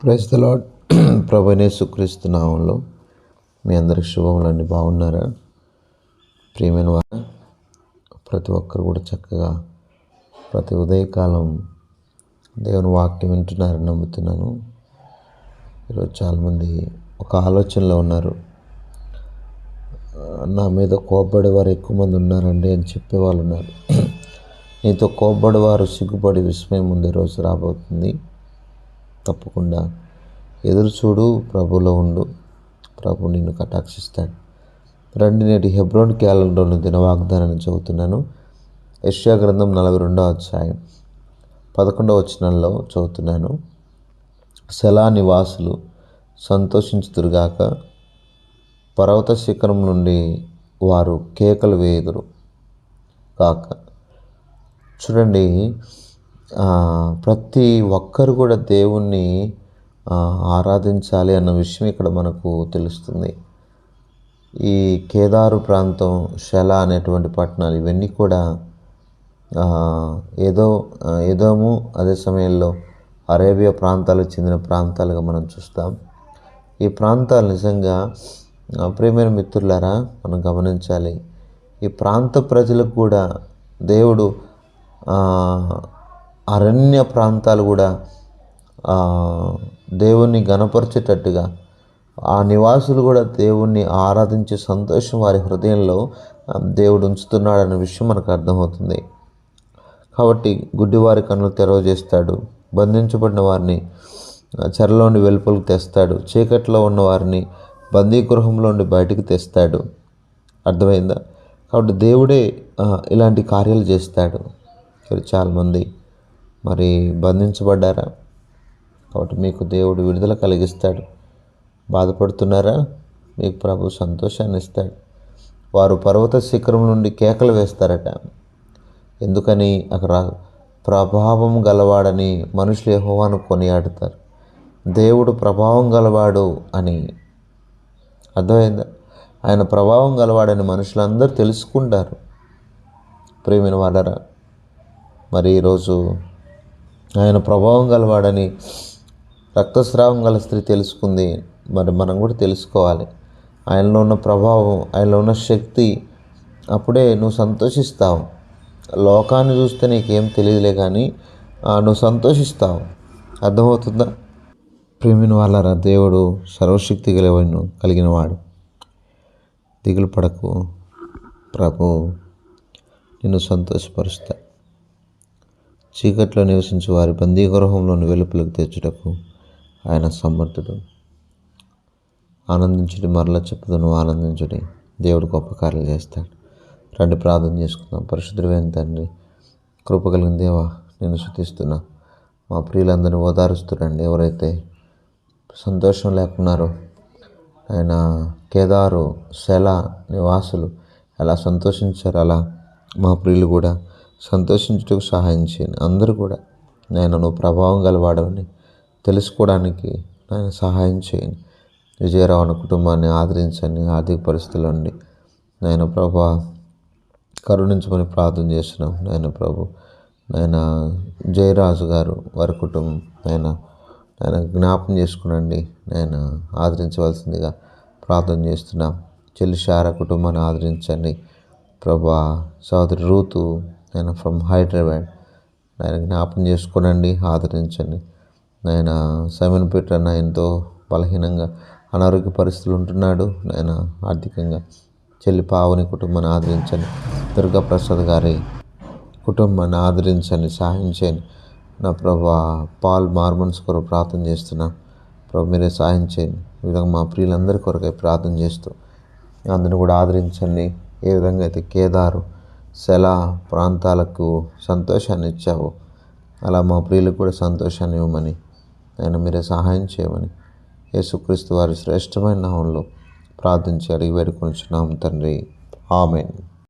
Praise the Lord ప్రభునే సుక్రీస్తు నామంలో మీ అందరికి శుభములన్నీ బాగున్నారా? ప్రియమైన వారు ప్రతి ఒక్కరు కూడా చక్కగా ప్రతి ఉదయకాలం దేవుని వాక్యం వింటున్నారని నమ్ముతున్నాను. ఈరోజు చాలామంది ఒక ఆలోచనలో ఉన్నారు. నా మీద కోప్పడేవారు ఎక్కువ మంది ఉన్నారండి అని చెప్పేవాళ్ళు ఉన్నారు. నీతో కోప్పడేవారు సిగ్గుపడి విస్మయం ముందు రోజు రాబోతుంది. తప్పకుండా. ఎదురు చూడు ప్రభులో ఉండు. ప్రభు నిన్ను కటాక్షిస్తాడు. రండి నేటి హెబ్రోన్ క్యాలెండర్ను దిన వాగ్దానాన్ని చదువుతున్నాను. యష్యా గ్రంథం నలభై రెండవ అధ్యాయం పదకొండవ వచనంలో చదువుతున్నాను. శలా నివాసులు సంతోషించుదురుగాక పర్వత శిఖరం నుండి వారు కేకలు వేయుదురు. కాక చూడండి ప్రతి ఒక్కరు కూడా దేవుణ్ణి ఆరాధించాలి అన్న విషయం ఇక్కడ మనకు తెలుస్తుంది. ఈ కేదారు ప్రాంతం శల అనేటువంటి పట్టణాలు ఇవన్నీ కూడా ఏదో ఏదోము అదే సమయంలో అరేబియా ప్రాంతాలకు చెందిన ప్రాంతాలుగా మనం చూస్తాం. ఈ ప్రాంతాలు నిజంగా ప్రియమైన మిత్రులారా మనం గమనించాలి. ఈ ప్రాంత ప్రజలకు కూడా దేవుడు అరణ్య ప్రాంతాలు కూడా దేవుణ్ణి గణపరిచేటట్టుగా ఆ నివాసులు కూడా దేవుణ్ణి ఆరాధించే సంతోషం వారి హృదయంలో దేవుడు ఉంచుతున్నాడన్న విషయం మనకు అర్థమవుతుంది. కాబట్టి గుడ్డివారి కన్నులు తెరవజేస్తాడు బంధించబడిన వారిని చెరలోని వెలుపలకు తెస్తాడు చీకట్లో ఉన్న వారిని బందీగృహంలో నుండి బయటికి తెస్తాడు. అర్థమైందా? కాబట్టి దేవుడే ఇలాంటి కార్యాలు చేస్తాడు. చాలామంది మరి బంధించబడ్డారా? కాబట్టి మీకు దేవుడు విడుదల కలిగిస్తాడు. బాధపడుతున్నారా? మీకు ప్రభు సంతోషాన్ని ఇస్తాడు. వారు పర్వత శిఖరం నుండి కేకలు వేస్తారట. ఎందుకని? అక్కడ ప్రభావం గలవాడని మనుషులు యెహోవాను కొనియాడుతారు. దేవుడు ప్రభావం గలవాడు అని. అర్థమైందా? ఆయన ప్రభావం గలవాడని మనుషులందరూ తెలుసుకుంటారు. ప్రేమిన వాళ్ళరా మరి ఈరోజు ఆయన ప్రభావం గలవాడని రక్తస్రావం గల స్త్రీ తెలుసుకుంది. మరి మనం కూడా తెలుసుకోవాలి. ఆయనలో ఉన్న ప్రభావం ఆయనలో ఉన్న శక్తి అప్పుడే నువ్వు సంతోషిస్తావు. లోకాన్ని చూస్తే నీకేం తెలియదులే కానీ ఆ, నువ్వు సంతోషిస్తావు. అర్థమవుతుందా? ప్రేమిని వాళ్ళరా దేవుడు సర్వశక్తి కలిగిన కలిగినవాడు. దిగులు పడకు. ప్రభు నిన్ను సంతోషపరుస్తా. చీకట్లో నివసించే వారి బందీగృహంలోని వెలుపులకు తెచ్చుటకు ఆయన సమర్థుడు. ఆనందించుడి మరలా చెప్పుదును ఆనందించుడి. దేవుడు గొప్ప కార్యాలు చేస్తాడు. రండి ప్రార్థన చేసుకుందాం. పరిశుద్ధుడైన తండ్రి కృప కలిగిన దేవా నేను శుతిస్తున్నా మా ప్రియులందరినీ ఓదారుస్తుండీ ఎవరైతే సంతోషం లేకున్నారో ఆయన కేదారు శల నివాసులు ఎలా సంతోషించారు అలా మా ప్రియులు కూడా సంతోషించుటకు సహాయం చేయండి. అందరూ కూడా నేను నువ్వు ప్రభావం గలవాడవని తెలుసుకోవడానికి నేను సహాయం చేయండి. విజయరావు కుటుంబాన్ని ఆదరించండి ఆర్థిక పరిస్థితుల నుండి నేను ప్రభా కరుణించమని ప్రార్థన చేస్తున్నాం. నాయన ప్రభు నాయన జయరాజు గారు వారి కుటుంబం నాయన ఆయన జ్ఞాపం చేసుకునండి. నేను ఆదరించవలసిందిగా ప్రార్థన చేస్తున్నాం. చెల్లి శార కుటుంబాన్ని ఆదరించండి. ప్రభా సోదరి రూతు నేను ఫ్రమ్ హైదరాబాద్. ఆయన జ్ఞాపం చేసుకోనండి ఆదరించండి. నేను సైమన్ పీటర్ ఎంతో బలహీనంగా అనారోగ్య పరిస్థితులు ఉంటున్నాడు. నేను ఆర్థికంగా చెల్లి పావని కుటుంబాన్ని ఆదరించండి. దుర్గా ప్రసాద్ గారి కుటుంబాన్ని ఆదరించండి సహాయం చేయండి. నా ప్రభా పాల్ మార్మన్స్ కొరకు ప్రార్థన చేస్తున్నా. ప్రభు మీరే సహాయం చేయండి. ఈ విధంగా మా ప్రియులందరి కొరకై ప్రార్థన చేస్తూ అందరిని కూడా ఆదరించండి. ఏ విధంగా అయితే కేదారు సెలా ప్రాంతాలకు సంతోషాన్ని ఇచ్చావు. అలా మా ప్రియులకు కూడా సంతోషాన్ని ఇవ్వమని ఆయన మీరే సహాయం చేయమని యేసుక్రీస్తు వారి శ్రేష్టమైన నామంలో ప్రార్థించి అడిగి వేడుకొనిచున్నాం తండ్రి. ఆమెన్.